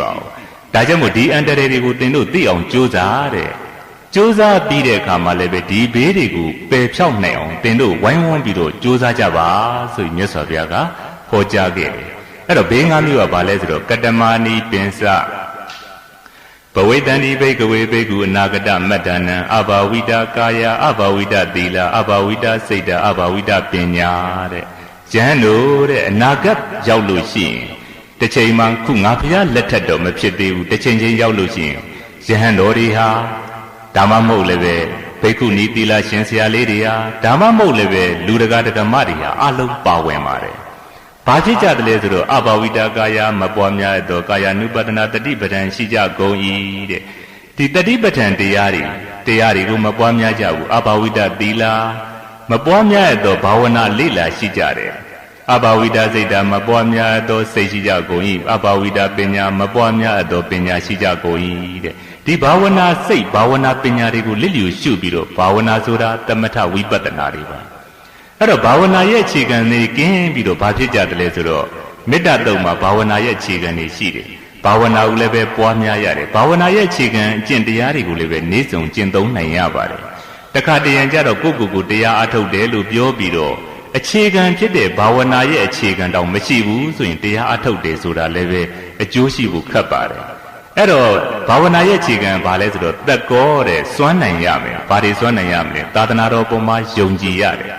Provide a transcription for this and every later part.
ပါဘူးဒါကြောင့်မို့ဒီအန်တရယ်တွေကိုသင်တို့သိအောင်ကြိုးစားတဲ့ကြိုးစားပြီးတဲ့အခါမှာလည်းပဲဒီဘေးတွေကိုပယ်ဖြောက်နိုင်အောင်သင်တို့ဝိုင်းဝန်းပြီးတော့ကြိုးစားကြပါဆိုပြီးမြတ်စွာဘုရားကဟောကြားခဲ့တယ်အဲ့တော့ဘေးငါးမျိုးကဘာလဲဆိုတော့ကတမာနီပင်စဘဝေတန္တိဘိကဝေဘိကုအနာဂတမတ္တနံအဘာဝိတာကာယအဘာဝိတသီလအဘာဝိတစိတ်တအဘာဝိတပညာတဲ့ယဟန်တို့တဲ့အနာဂတ်ရောက်လို့ရှိရင် တစ်ချိန်မှခုငါဖះလက်ထက်တော့မဖြစ်သေးဘူးတစ်ချိန်ချင်းရောက်လို့ရှိရင်ယဟန်တော်တွေဟာဒါမှမဟုတ်လည်းပဲဘိက္ခုနီသီလရှင်ဆရာလေးတွေဟာဒါမှမဟုတ်လည်းပဲလူတကာတက္ကမတွေဟာအလုံးပါဝင်ပါတယ်ဘာဖြစ်ကြတယ်လဲဆိုတော့အဘဝိတာကာယမပွားများသောကာယ ानु ပဒနာတတိပဒံရှိကြကုန်၏တဲ့ဒီတတိပဒံတရားတွေတရားတွေကိုမပွားများကြဘူးအဘဝိတာသီလမပွားများသောဘာဝနာလေ့လာရှိကြတယ် အဘဝိတာစိတ်ဓာမပွားများသောစိတ်ရှိကြကုန်၏အဘဝိတာပညာမပွားများသောပညာရှိကြကုန်၏တဲ့ဒီဘာဝနာစိတ်ဘာဝနာပညာတွေကိုလစ်လျူရှုပြီးတော့ဘာဝနာဆိုတာတမထဝိပဿနာတွေပါအဲ့တော့ဘာဝနာရဲ့အခြေခံတွေကင်းပြီးတော့ဘာဖြစ်ကြတယ်လဲဆိုတော့မေတ္တာတုံမှာဘာဝနာရဲ့အခြေခံတွေရှိတယ်ဘာဝနာကိုလည်းပဲပွားများရတယ်ဘာဝနာရဲ့အခြေခံအကျင့်တရားတွေကိုလည်းပဲနေစုံကျင့်သုံးနိုင်ရပါတယ်တခါတရံကြတော့ကိုယ့်ကိုယ်ကိုတရားအထုတ်တယ်လို့ပြောပြီးတော့ အခြေခံဖြစ်တဲ့ဘာဝနာရဲ့အခြေခံတောင်မရှိဘူးဆိုရင်တရားအထုတ်တယ်ဆိုတာလည်းပဲအကျိုးရှိဖို့ခက်ပါတယ်အဲ့တော့ဘာဝနာရဲ့အခြေခံဘာလဲဆိုတော့တက်ကောတဲ့စွမ်းနိုင်ရမယ်ဘာတွေစွမ်းနိုင်ရမလဲသာသနာတော်ပေါ်မှာယုံကြည်ရတယ်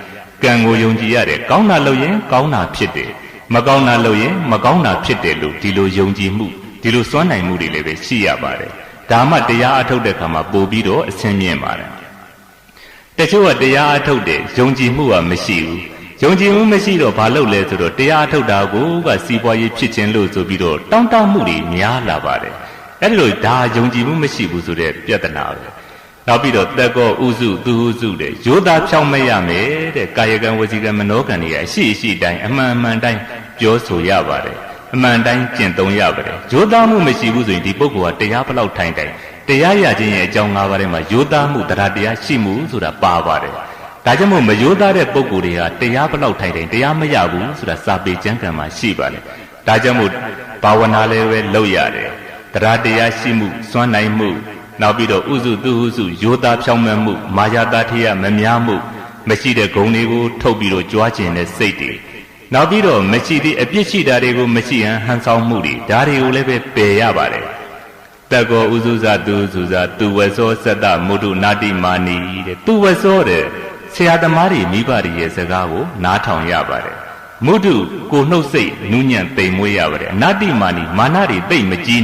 ကံကိုယုံကြည်ရတယ်ကောင်းတာလုပ်ရင်ကောင်းတာဖြစ်တယ်မကောင်းတာလုပ်ရင်မကောင်းတာဖြစ်တယ်လို့ဒီလိုယုံကြည်မှုဒီလိုစွမ်းနိုင်မှုတွေလည်းပဲရှိရပါတယ်ဒါမှတရားအထုတ်တဲ့ခါမှာပို့ပြီးတော့အဆင်မြင့်ပါတယ်တချို့ကတရားအထုတ်တယ်ယုံကြည်မှုကမရှိဘူး ယုံကြည်မှုမရှိတော့ဘာလုပ်လဲဆိုတော့တရားအထုတ်တာကိုကစီးပွားရေးဖြစ်ခြင်းလို့ဆိုပြီးတော့တောင်းတမှုတွေများလာပါတယ်အဲ့ဒီလိုဒါယုံကြည်မှုမရှိဘူးဆိုတဲ့ပြဿနာပဲနောက်ပြီးတော့တက်ကောဥစုသူဥစုတဲ့ယောသားဖြောင်းမရမယ်တဲ့ကာယကံဝစီကံမနောကံတွေအရှိအရှိတိုင်းအမှန်အမှန်တိုင်းပြောဆိုရပါတယ်အမှန်တိုင်းကျင့်သုံးရပါတယ်ယောသားမှုမရှိဘူးဆိုရင်ဒီပုဂ္ဂိုလ်ကတရားဘလောက်ထိုင်တိုင်တရားရခြင်းရဲ့အကြောင်း၅ပါးထဲမှာယောသားမှုတရားတရားရှိမှုဆိုတာပါပါတယ် ဒါကြောင့်မို့မယောသားတဲ့ပုဂ္ဂိုလ်တွေဟာတရားဘလောက်ထိုင်တိုင်တရားမရဘူးဆိုတာစာပေကျမ်းကံမှာရှိပါတယ်ဒါကြောင့်မို့ဘာဝနာလည်းပဲလုပ်ရတယ်တရားတရားရှိမှုစွမ်းနိုင်မှုနောက်ပြီးတော့ဥစုသူဥစုယောသားဖြောင်းမှန်မှုမာယာတာထေယမများမှုမရှိတဲ့ဂုဏ်တွေကိုထုတ်ပြီးတော့ကြွားကျင်တဲ့စိတ်တွေနောက်ပြီးတော့မရှိသည့်အပြစ်ရှိတာတွေကိုမရှိဟန်ဟန်ဆောင်မှုတွေဒါတွေကိုလည်းပဲပယ်ရပါတယ်တကောဥစုဇသူစုဇသူဝဆောသတ္တမုဒုနာတိမာနီတဲ့သူဝဆောတဲ့ ဆရာသမားတွေမိဘတွေရဲ့စကားကိုနားထောင်ရပါတယ်မုဒုကိုနှုတ်စိတ်နူးညံ့သိမ်မွေးရပါတယ်အနာတိမာနီမာနတွေသိမ့်မကြီးနဲ့